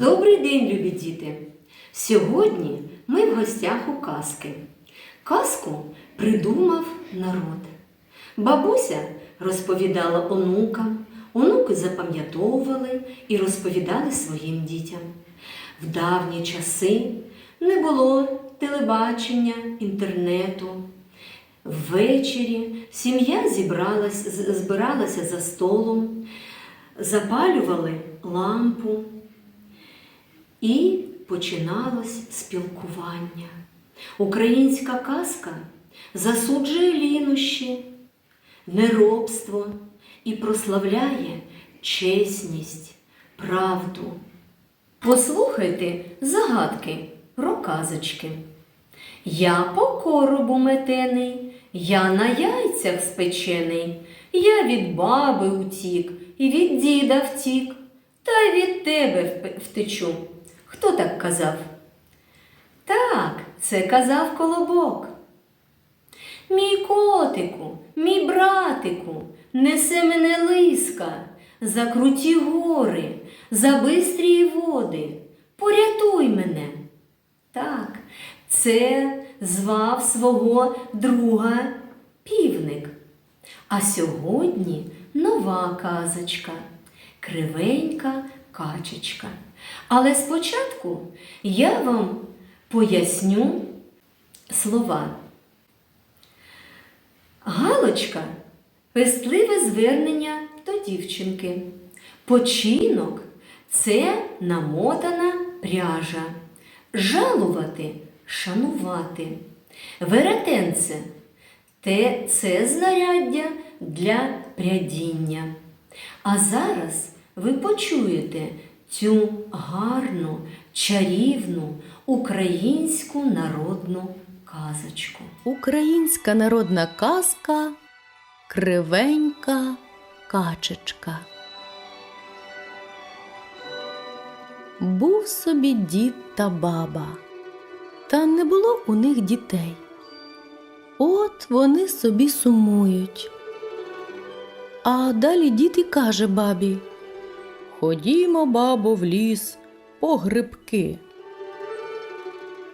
Добрий день, любі діти! Сьогодні ми в гостях у казки. Казку придумав народ. Бабуся розповідала онукам, онуки запам'ятовували і розповідали своїм дітям. В давні часи не було телебачення, інтернету. Ввечері сім'я збиралася за столом, запалювали лампу. І починалось спілкування. Українська казка засуджує лінощі, неробство і прославляє чесність, правду. Послухайте загадки про казочки. Я по коробу метений, я на яйцях спечений, я від баби утік і від діда втік, та й від тебе втечу. Хто так казав? Так, це казав колобок. Мій котику, мій братику, несе мене лиска за круті гори, за бистрі води. Порятуй мене. Так, це звав свого друга півник. А сьогодні нова казочка кривенька качечка. Але спочатку я вам поясню слова. Галочка пестливе звернення до дівчинки. Починок це намотана пряжа. Жалувати шанувати. Веретенце те це знаряддя для прядіння. А зараз ви почуєте цю гарну, чарівну українську народну казочку. Українська народна казка Кривенька качечка. Був собі дід та баба, та не було у них дітей. От вони собі сумують. А далі дід і каже бабі: Ходімо, бабо, в ліс по грибки.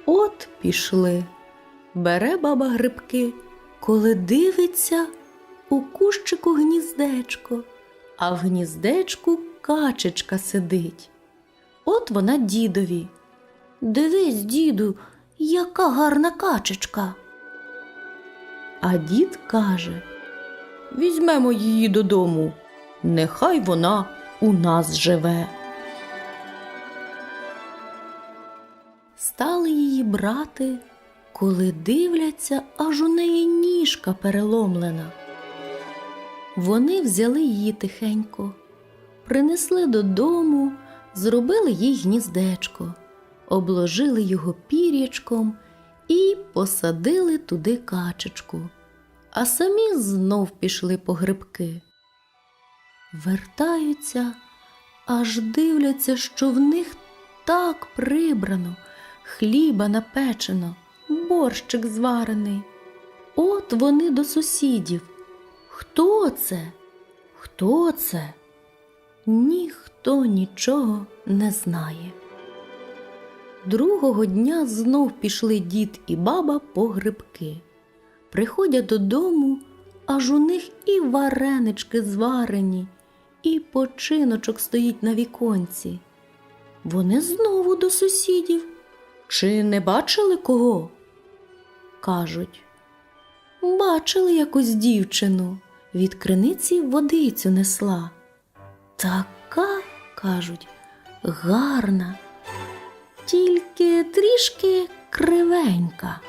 От пішли. Бере баба грибки, коли дивиться у кущику гніздечко, а в гніздечку качечка сидить. От вона дідові. Дивись, діду, яка гарна качечка. А дід каже: Візьмемо її додому, нехай вона у нас живе. Стали її брати, коли дивляться, аж у неї ніжка переломлена. Вони взяли її тихенько, принесли додому, зробили їй гніздечко, обложили його пір'ячком і посадили туди качечку, а самі знов пішли по грибки. Вертаються, аж дивляться, що в них так прибрано, хліба напечено, борщик зварений. От вони до сусідів. Хто це? Хто це? Ніхто нічого не знає. Другого дня знов пішли дід і баба по грибки. Приходять додому, аж у них і варенички зварені, і починочок стоїть на віконці. Вони знову до сусідів. Чи не бачили кого? Кажуть, бачили якусь дівчину, від криниці водицю несла. Така, кажуть, гарна, тільки трішки кривенька.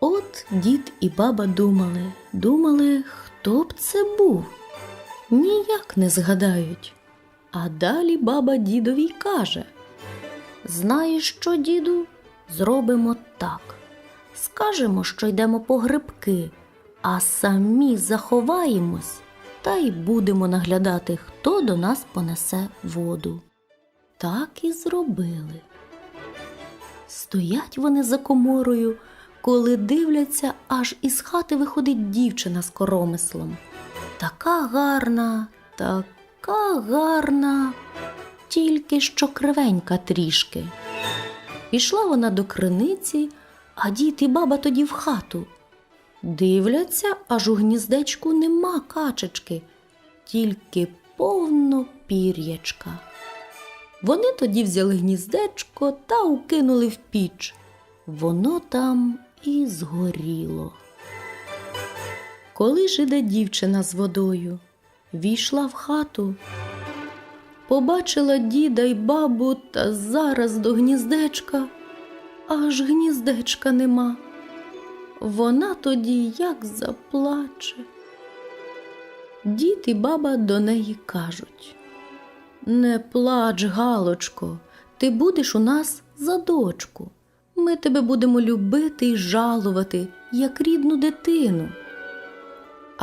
От дід і баба думали, думали, хто б це був. Ніяк не згадають. А далі баба дідові каже: Знаєш що, діду? Зробимо так. Скажемо, що йдемо по грибки, а самі заховаємось та й будемо наглядати, хто до нас понесе воду. Так і зробили. Стоять вони за коморою, коли дивляться, аж із хати виходить дівчина з коромислом. Така гарна, така гарна. тільки що кривенька трішки. Пішла вона до криниці, а дід і баба тоді в хату. Дивляться, аж у гніздечку нема качечки, тільки повно пір'ячка. Вони тоді взяли гніздечко та укинули в піч. Воно там і згоріло. Коли ж іде дівчина з водою, війшла в хату, побачила діда й бабу та зараз до гніздечка, аж гніздечка нема. Вона тоді як заплаче. Дід і баба до неї кажуть Не плач, Галочко, ти будеш у нас за дочку. Ми тебе будемо любити і жалувати, як рідну дитину.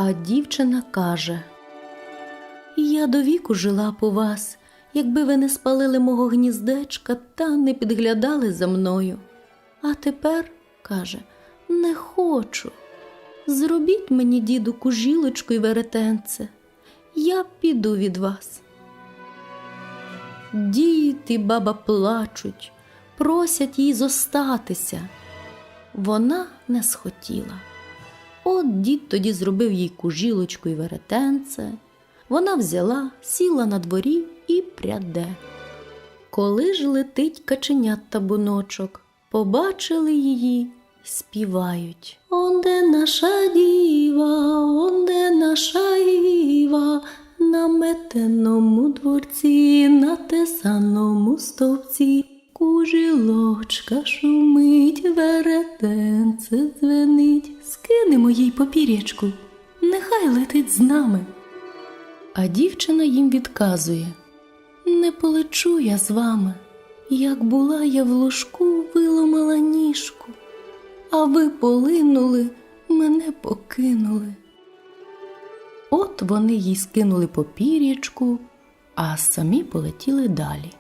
А дівчина каже Я до віку жила по вас, якби ви не спалили мого гніздечка та не підглядали за мною. А тепер, каже, не хочу. Зробіть мені, діду, кужілочку й веретенце. Я піду від вас. Дід і баба плачуть, просять їй зостатися. Вона не схотіла. От дід тоді зробив їй кужілочку й веретенце. Вона взяла, сіла на дворі і пряде. Коли ж летить каченят табуночок, побачили її, співають. Онде наша діва, онде наша Іва, на метеному дворці, на тесаному стовпці. Кужілочка шумить, веретенце дзвенить, скинемо їй попір'ячку, нехай летить з нами. А дівчина їм відказує Не полечу я з вами, як була я в ложку, виломала ніжку, а ви полинули, мене покинули. От вони їй скинули попір'ячку, а самі полетіли далі.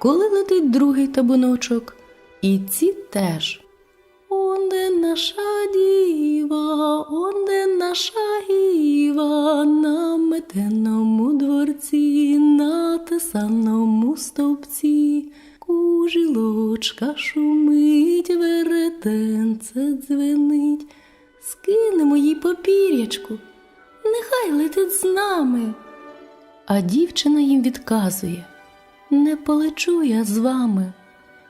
Коли летить другий табуночок, і ці теж. Онде наша діва, онде наша Іва, на метеному дворці, на тесаному стовпці, кужілочка шумить, веретенце дзвенить, скинемо їй попір'ячку, нехай летить з нами. А дівчина їм відказує Не полечу я з вами,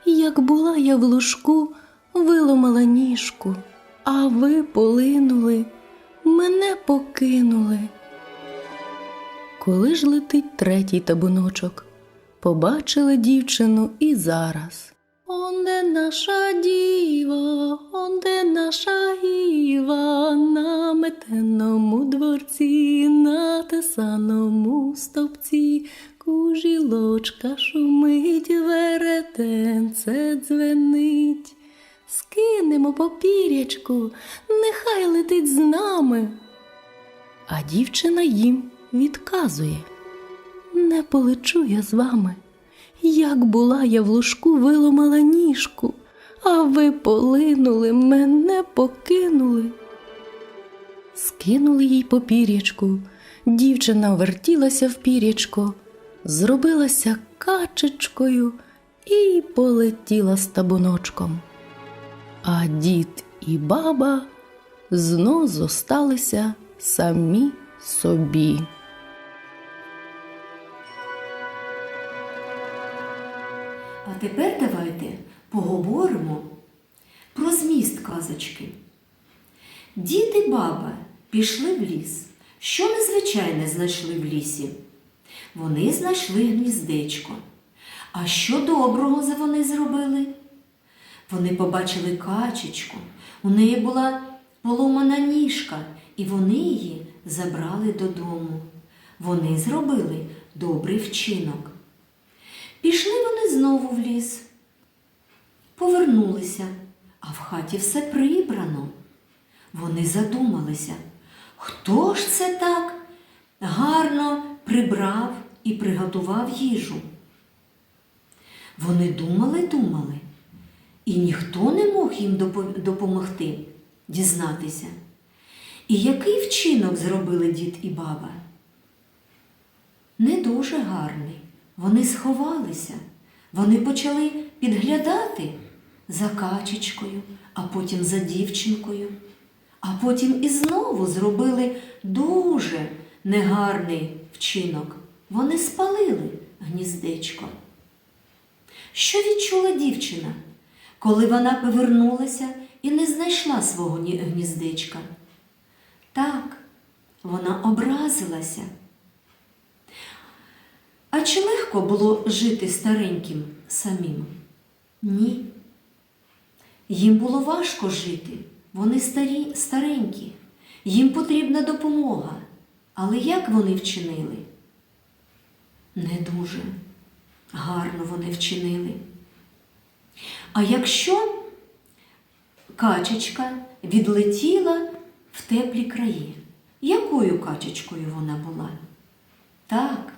як була я в лужку, виломала ніжку, а ви полинули, мене покинули. Коли ж летить третій табуночок, побачила дівчину і зараз. Онде наша діва, онде наша Іва, на метеному дворці, на тесаному стовпці, кужілочка шумить, веретенце дзвенить. Скинемо попір'ячку, нехай летить з нами. А дівчина їм відказує Не полечу я з вами. Як була я в лужку, виломала ніжку, а ви полинули, мене покинули. Скинули їй попір'ячку, дівчина вертілася в пір'ячко, зробилася качечкою і полетіла з табуночком. А дід і баба знов зосталися самі собі. Тепер давайте поговоримо про зміст казочки. Дід і баба пішли в ліс. Що незвичайне знайшли в лісі? Вони знайшли гніздечко. А що доброго вони зробили? Вони побачили качечку, у неї була поломана ніжка, і вони її забрали додому. Вони зробили добрий вчинок. Пішли знову в ліс. Повернулися, а в хаті все прибрано. Вони задумалися, хто ж це так гарно прибрав і приготував їжу. Вони думали, думали, і ніхто не мог їм допомогти дізнатися. І який вчинок зробили дід і баба? Не дуже гарний. Вони сховалися, вони почали підглядати за качечкою, а потім за дівчинкою, а потім і знову зробили дуже негарний вчинок. Вони спалили гніздечко. Що відчула дівчина, коли вона повернулася і не знайшла свого гніздечка? Так, вона образилася. А чи легко було жити стареньким самим? Ні. Їм було важко жити. Вони старі, старенькі. Їм потрібна допомога. Але як вони вчинили? Не дуже гарно вони вчинили. А якщо качечка відлетіла в теплі краї, якою качечкою вона була? Так,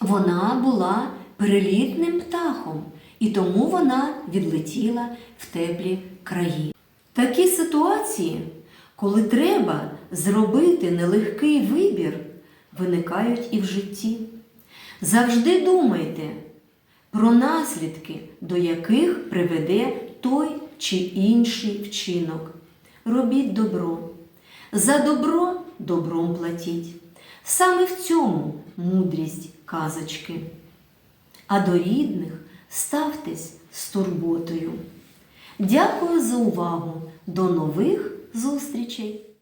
вона була перелітним птахом, і тому вона відлетіла в теплі краї. Такі ситуації, коли треба зробити нелегкий вибір, виникають і в житті. Завжди думайте про наслідки, до яких приведе той чи інший вчинок. Робіть добро. За добро добром платіть. Саме в цьому мудрість казочки. А до рідних ставтесь з турботою. Дякую за увагу. До нових зустрічей!